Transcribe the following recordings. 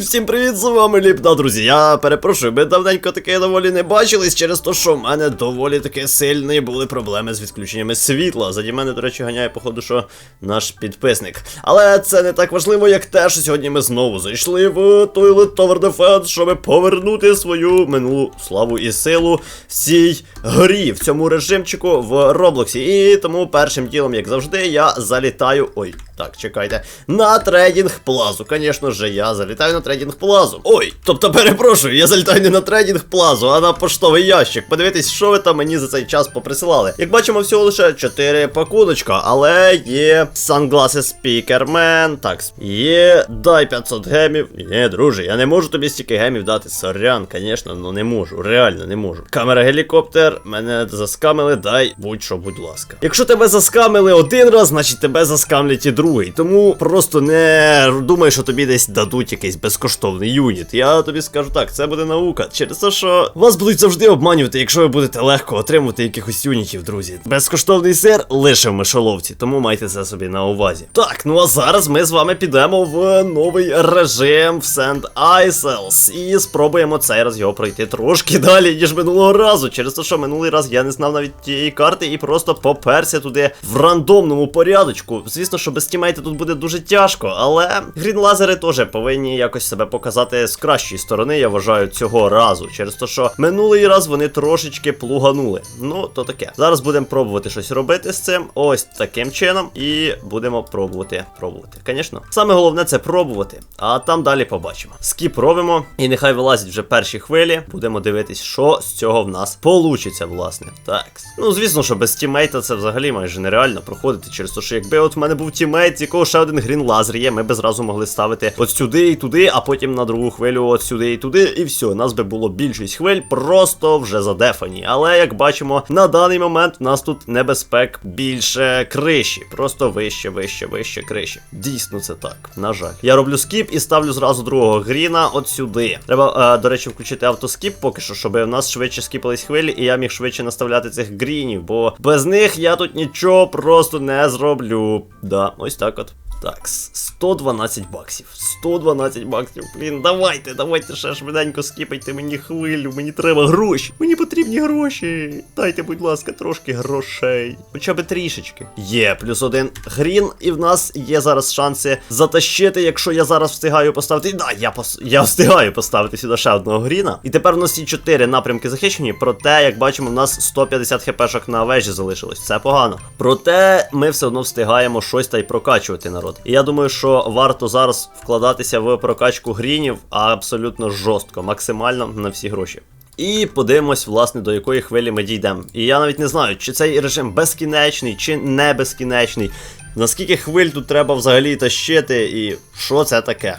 всім привіт, з вами Ліпна, друзі. Перепрошую, ми давненько таке доволі не бачились через те, що в мене доволі таки сильні були проблеми з відключеннями світла. Заді мене, до речі, ганяє, походу, що наш підписник. Але це не так важливо, як те, що сьогодні ми знову зайшли в Toilet Tower Defense, щоб повернути свою минулу славу і силу в цій грі, в цьому режимчику в Роблоксі. І тому першим ділом, як завжди, я залітаю. Ой, так, чекайте. На трейдинг плазу. Звісно ж, я залітаю на трейдинг плазу. Ой, тобто перепрошую, я залітаю не на трейдинг плазу, а на поштовий ящик. Подивитись, що ви там мені за цей час поприсилали. Як бачимо, всього лише 4 пакуночка, але є Sunglasses Speakerman. Так, є дай 500 гемів. Ні, друже, я не можу тобі стільки гемів дати. Сорян, звісно, ну не можу. Реально не можу. Камера гелікоптер, мене заскамили, дай будь-що, будь ласка. Якщо тебе заскамили один раз, значить тебе заскамлять і другий. Тому просто не думай, що тобі десь дадуть якийсь безкоштовний юніт. Я тобі скажу так, це буде наука. Через те, що вас будуть завжди обманювати, якщо ви будете легко отримувати якихось юнітів, друзі. Безкоштовний сир лише в мишоловці, тому майте це собі на увазі. Так, ну а зараз ми з вами підемо в новий режим в Sand Isles і спробуємо цей раз його пройти трошки далі, ніж минулого разу. Через те, що минулий раз я не знав навіть тієї карти і просто поперся туди в рандомному порядочку. Звісно, що без тімейти тут буде дуже тяжко, але грінлазери теж повинні якось себе показати з кращої сторони, я вважаю, цього разу. Через те, що минулий раз вони трошечки плуганули. Ну, то таке. Зараз будемо пробувати щось робити з цим. Ось таким чином. І будемо пробувати. Пробувати. Звісно, саме головне це пробувати, а там далі побачимо. Скіп робимо, і нехай вилазять вже перші хвилі. Будемо дивитись, що з цього в нас получиться, власне. Так. Ну, звісно, що без тімейта це взагалі майже нереально проходити через те, що якби от в мене був тімейт, з якого ще один грін лазер є, ми би зразу могли ставити от сюди і туди, а потім на другу хвилю от сюди і туди, і все. Нас би було більшість хвиль, просто вже задефані. Але як бачимо, на даний момент в нас тут небезпек більше криші. Просто вище, вище, вище криші. Дійсно, це так. На жаль. Я роблю скіп і ставлю зразу другого гріна от сюди. Треба, е, до речі, включити автоскіп поки що, щоб у нас швидше скіпались хвилі, і я міг швидше наставляти цих грінів, бо без них я тут нічого просто не зроблю. Да, ось так от. Так, 112 баксів. 112 баксів. Блін, давайте, давайте ще швиденько скіпайте мені хвилю. Мені треба гроші. Мені потрібні гроші. Дайте, будь ласка, трошки грошей. Хоча б трішечки. Є, плюс один грін, і в нас є зараз шанси затащити, якщо я зараз встигаю поставити. Да, я пос... я встигаю поставити сюди ще одного гріна. І тепер у нас є 4 напрямки захищені. Проте, як бачимо, у нас 150 хпшок на вежі залишилось. Це погано. Проте ми все одно встигаємо щось та й прокачувати народ. І я думаю, що варто зараз вкладатися в прокачку грінів, абсолютно жорстко, максимально на всі гроші. І подивимось, власне, до якої хвилі ми дійдемо. І я навіть не знаю, чи цей режим безкінечний, чи не безкінечний. Наскільки хвиль тут треба взагалі тащити, і що це таке?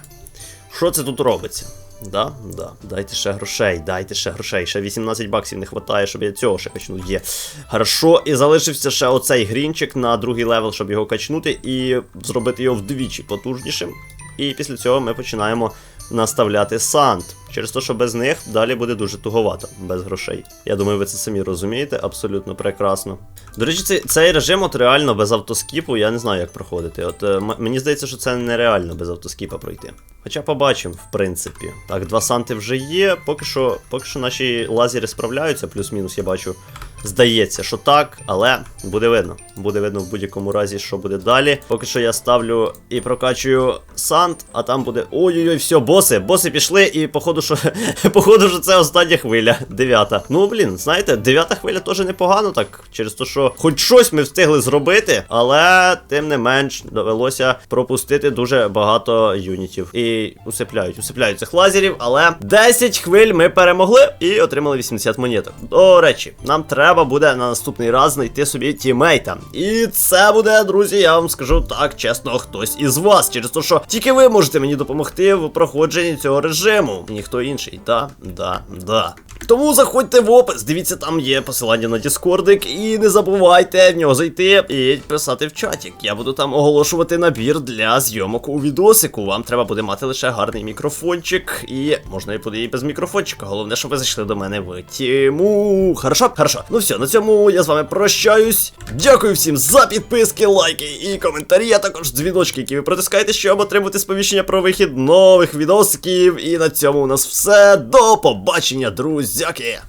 Що це тут робиться? Да, да, дайте ще грошей, дайте ще грошей. Ще 18 баксів не вистачає, щоб я цього ще качнув. Є. Хорошо, і залишився ще оцей грінчик на другий левел, щоб його качнути і зробити його вдвічі потужнішим. І після цього ми починаємо наставляти санд. Через те, що без них далі буде дуже туговато, без грошей. Я думаю, ви це самі розумієте, абсолютно прекрасно. До речі, цей, цей режим от реально без автоскіпу, я не знаю, як проходити. От е, мені здається, що це нереально без автоскіпа пройти. Хоча побачимо, в принципі. Так, два санти вже є. Поки що, поки що наші лазери справляються, плюс-мінус, я бачу. Здається, що так, але буде видно. Буде видно в будь-якому разі, що буде далі. Поки що я ставлю і прокачую сант, а там буде. Ой-ой-ой, все, боси, боси пішли, і походу, що походу, що це остання хвиля. Дев'ята. Ну блін, знаєте, дев'ята хвиля теж непогано, так. Через те, що хоч щось ми встигли зробити, але тим не менш довелося пропустити дуже багато юнітів. І усипляють, усипляють цих лазерів, але 10 хвиль ми перемогли і отримали 80 монеток. До речі, нам треба буде на наступний раз знайти собі тімейта. І це буде, друзі, я вам скажу так, чесно, хтось із вас. Через те, що тільки ви можете мені допомогти в проходженні цього режиму. Ніхто інший. Да, да, да. Тому заходьте в опис, дивіться, там є посилання на Діскордик, і не забувайте в нього зайти і писати в чаті. Я буду там оголошувати набір для зйомок у відосику. Вам треба буде мати лише гарний мікрофончик, і можна і буде і без мікрофончика. Головне, щоб ви зайшли до мене в тіму. Хорошо? Хорошо. Ну Ну все, на цьому я з вами прощаюсь. Дякую всім за підписки, лайки і коментарі, а також дзвіночки, які ви протискаєте, щоб отримати сповіщення про вихід нових відосиків. І на цьому у нас все. До побачення, друзяки!